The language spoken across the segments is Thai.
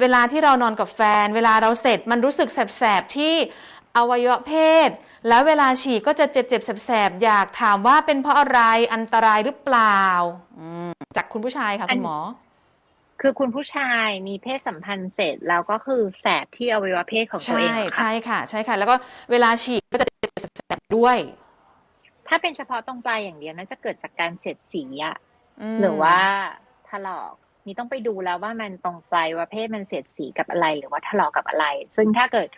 เวลาที่เรานอนกับแฟน เวลาเราเสร็จมันรู้สึกแสบๆที่อวัยวะเพศ แล้วเวลาฉี่ก็จะเจ็บๆแสบๆอยากถามว่าเป็นเพราะอะไรอันตรายหรือเปล่าอืมจากคุณผู้ชายค่ะคุณหมอ คือคุณผู้ชายมีเพศสัมพันธ์เสร็จแล้วก็คือแสบที่อวัยวะเพศของตัวใช่เองเหรอค่ะใช่ค่ะ ใช่ค่ะ แล้วก็เวลาฉี่ก็จะเจ็บๆแสบๆด้วย ถ้าเป็นเฉพาะตรงปลายอย่างเดียวน่าจะเกิดจากการเสียดสีอะมหรือว่าถลอก นี่ต้องไปดูแล้วว่ามันตรงปลายประเภทมันเสียดสีกับอะไรหรือว่าถลอกกับอะไร ซึ่งถ้าเกิด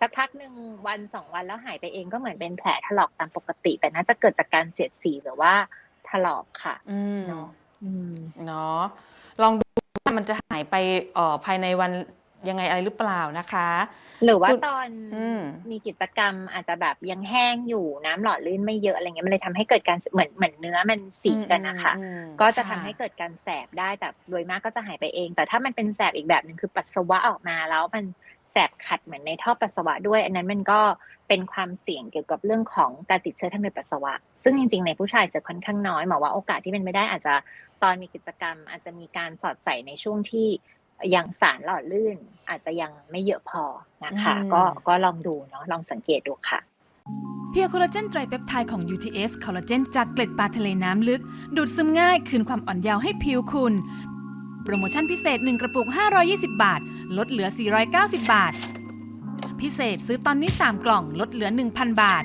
สักพักหนึ่งวันสองวันแล้วหายไปเองก็เหมือนเป็นแผลถลอกตามปกติ แต่น่าจะเกิดจากการเสียดสีหรือว่าถลอกค่ะอืมเนาะอืมเนาะลองดูว่ามันจะหายไปเอ่อภายในวัน ยังไงอะไรหรือเปล่านะคะ หรือว่าคุณตอนอืมมีกิจกรรมอาจจะแบบยังแห้งอยู่น้ำหล่อลื่นไม่เยอะอะไรเงี้ยมันเลยทำให้เกิดการเหมือนเหมือนเนื้อมันสีกันนะคะอืมก็จะทำค่ให้เกิดการแสบได้แต่โดยมากก็จะหายไปเอง แต่ถ้ามันเป็นแสบอีกแบบหนึ่งคือปัสสาวะออกมาแล้วมันแสบขัดเหมือนในท่อปัสสาวะด้วย อันนั้นมันก็เป็นความเสี่ยงเกี่ยวกับเรื่องของการติดเชื้อทางเดินปัสสาวะ ซึ่งจริงๆในผู้ชายจะค่อนข้างน้อยหมอว่าโอกาสที่เป็นไม่ได้อาจจะตอนมีกิจกรรม อาจจะมีการสอดใส่ในช่วงที่ ยังสารหล่อลื่นอาจจะยังไม่เยอะพอนะคะอืมก็ก็ลองดูเนาะลองสังเกตดูค่ะ เพียร์โคลลาเจนไตรเปปไทด์ของ UTS คอลลาเจนจากเกล็ดปลาทะเลน้ำลึก ดูดซึมง่ายคืนความอ่อนเยาว์ให้ผิวคุณ โปรโมชั่นพิเศษ 1 กระปุก 520 บาท ลดเหลือ 490 บาท พิเศษซื้อตอนนี้ 3 กล่องลดเหลือ 1,000 บาท